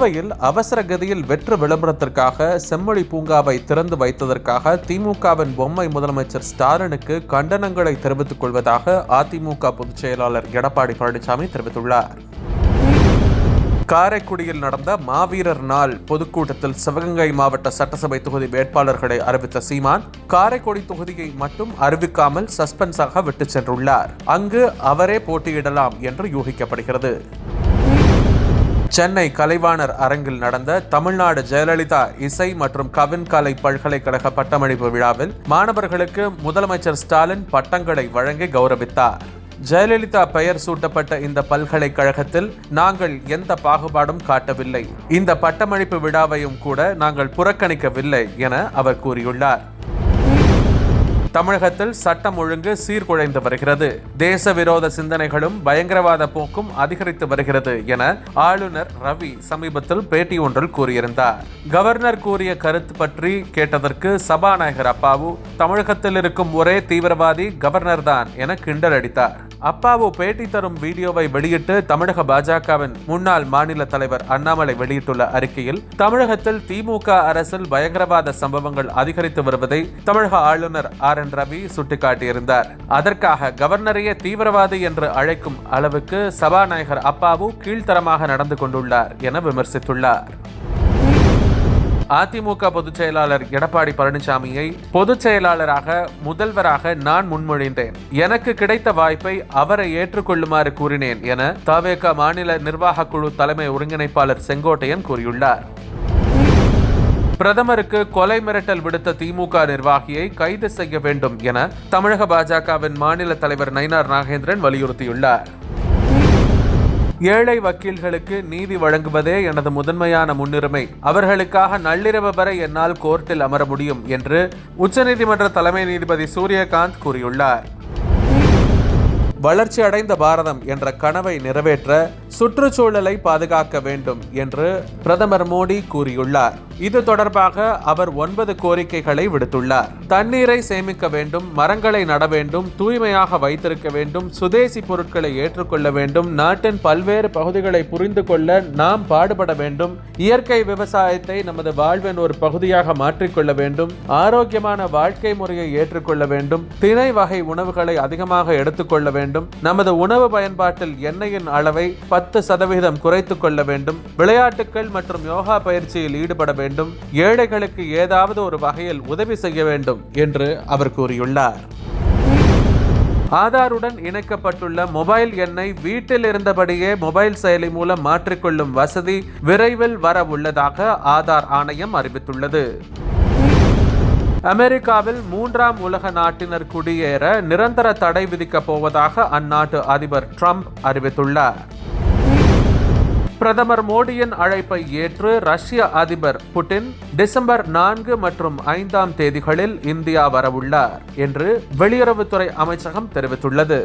கோவையில் அவசர கதியில் வெற்று விளம்பரத்திற்காக செம்மொழி பூங்காவை திறந்து வைத்ததற்காக திமுகவின் பொம்மை முதலமைச்சர் ஸ்டாலினுக்கு கண்டனங்களை தெரிவித்துக் கொள்வதாக அதிமுக பொதுச் செயலாளர் எடப்பாடி பழனிசாமி தெரிவித்துள்ளார். காரைக்குடியில் நடந்த மாவீரர் நாள் பொதுக்கூட்டத்தில் சிவகங்கை மாவட்ட சட்டசபை தொகுதி வேட்பாளர்களை அறிவித்த சீமான் காரைக்குடி தொகுதியை மட்டும் அறிவிக்காமல் சஸ்பென்ஸாக விட்டு சென்றுள்ளார். அங்கு அவரே போட்டியிடலாம் என்று யூகிக்கப்படுகிறது. சென்னை கலைவாணர் அரங்கில் நடந்த தமிழ்நாடு ஜெயலலிதா இசை மற்றும் கவின் கலை பல்கலைக்கழக பட்டமளிப்பு விழாவில் மாணவர்களுக்கு முதலமைச்சர் ஸ்டாலின் பட்டங்களை வழங்கி கௌரவித்தார். ஜெயலலிதா பெயர் சூட்டப்பட்ட இந்த பல்கலைக்கழகத்தில் நாங்கள் எந்த பாகுபாடும் காட்டவில்லை. இந்த பட்டமளிப்பு விழாவையும் கூட நாங்கள் புறக்கணிக்கவில்லை என அவர் கூறியுள்ளார். தமிழகத்தில் சட்டம் ஒழுங்கு சீர்குலைந்து வருகிறது. தேச விரோத சிந்தனைகளும் பயங்கரவாத போக்கும் அதிகரித்து வருகிறது என ஆளுநர் ரவி சமீபத்தில் பேட்டி ஒன்றில் கூறியிருந்தார். கவர்னர் கூறிய கருத்து பற்றி கேட்டதற்கு சபாநாயகர் அப்பாவு தமிழகத்தில் இருக்கும் ஒரே தீவிரவாதி கவர்னர் தான் என கிண்டல் அடித்தார். அப்பாவு பேட்டி தரும் வீடியோவை வெளியிட்டு தமிழக பாஜகவின் முன்னாள் மாநில தலைவர் அண்ணாமலை வெளியிட்டுள்ள அறிக்கையில் தமிழகத்தில் திமுக அரசில் பயங்கரவாத சம்பவங்கள் அதிகரித்து வருவதை தமிழக ஆளுநர் ஆர். என் ரவி சுட்டிக்காட்டியிருந்தார். அதற்காக கவர்னரையே தீவிரவாதி என்று அழைக்கும் அளவுக்கு சபாநாயகர் அப்பாவு கீழ்த்தரமாக நடந்து கொண்டுள்ளார் என விமர்சித்துள்ளார். அதிமுக பொதுச் செயலாளர் எடப்பாடி பழனிசாமியை பொதுச் செயலாளராக முதல்வராக நான் முன்மொழிந்தேன். எனக்கு கிடைத்த வாய்ப்பை அவரை ஏற்றுக்கொள்ளுமாறு கூறினேன் என தவேக மாநில நிர்வாக குழு தலைமை ஒருங்கிணைப்பாளர் செங்கோட்டையன் கூறியுள்ளார். பிரதமருக்கு கொலை மிரட்டல் விடுத்த திமுக நிர்வாகியை கைது செய்ய வேண்டும் என தமிழக பாஜகவின் மாநில தலைவர் நயினார் நாகேந்திரன் வலியுறுத்தியுள்ளார். ஏழை வக்கீல்களுக்கு நீதி வழங்குவதே எனது முதன்மையான முன்னுரிமை. அவர்களுக்காக நள்ளிரவு வரை என்னால் கோர்ட்டில் அமர முடியும் என்று உச்சநீதிமன்ற தலைமை நீதிபதி சூரியகாந்த் கூறியுள்ளார். வளர்ச்சி அடைந்த பாரதம் என்ற கனவை நிறைவேற்ற சுற்றுச்சூழலை பாதுகாக்க வேண்டும் என்று பிரதமர் மோடி கூறியுள்ளார். இது தொடர்பாக அவர் ஒன்பது கோரிக்கைகளை விடுத்துள்ளார். தண்ணீரை சேமிக்க வேண்டும் மரங்களை நட வேண்டும் தூய்மையாக வைத்திருக்க வேண்டும் சுதேசி பொருட்களை ஏற்றுக்கொள்ள வேண்டும் நாட்டின் பல்வேறு பகுதிகளை புரிந்து கொள்ள நாம் பாடுபட வேண்டும் இயற்கை விவசாயத்தை நமது வாழ்வின் ஒரு பகுதியாக மாற்றிக்கொள்ள வேண்டும் ஆரோக்கியமான வாழ்க்கை முறையை ஏற்றுக்கொள்ள வேண்டும் திணை வகை உணவுகளை அதிகமாக எடுத்துக்கொள்ள வேண்டும் நமது உணவு பயன்பாட்டில் எண்ணெயின் அளவை பத்து சதவீதம் குறைத்துக் கொள்ள வேண்டும் விளையாட்டுகள் மற்றும் யோகா பயிற்சியில் ஈடுபட வேண்டும் வேண்டும். ஏழைகளுக்கு ஏதாவது ஒரு வகையில் உதவி செய்ய வேண்டும் என்று அவர் கூறியுள்ளார். ஆதாருடன் இணைக்கப்பட்டுள்ள மொபைல் எண்ணை வீட்டில் இருந்தபடியே மொபைல் செயலி மூலம் மாற்றிக்கொள்ளும் வசதி விரைவில் வர உள்ளதாக ஆதார் ஆணையம் அறிவித்துள்ளது. அமெரிக்காவில் மூன்றாம் உலக நாட்டினர் குடியேற நிரந்தர தடை விதிக்கப் போவதாக அந்நாட்டு அதிபர் ட்ரம்ப் அறிவித்துள்ளார். பிரதமர் மோடியின் அழைப்பை ஏற்று ரஷ்ய அதிபர் புட்டின் டிசம்பர் நான்கு மற்றும் ஐந்தாம் தேதிகளில் இந்தியா வரவுள்ளார் என்று வெளியுறவுத்துறை அமைச்சகம் தெரிவித்துள்ளது.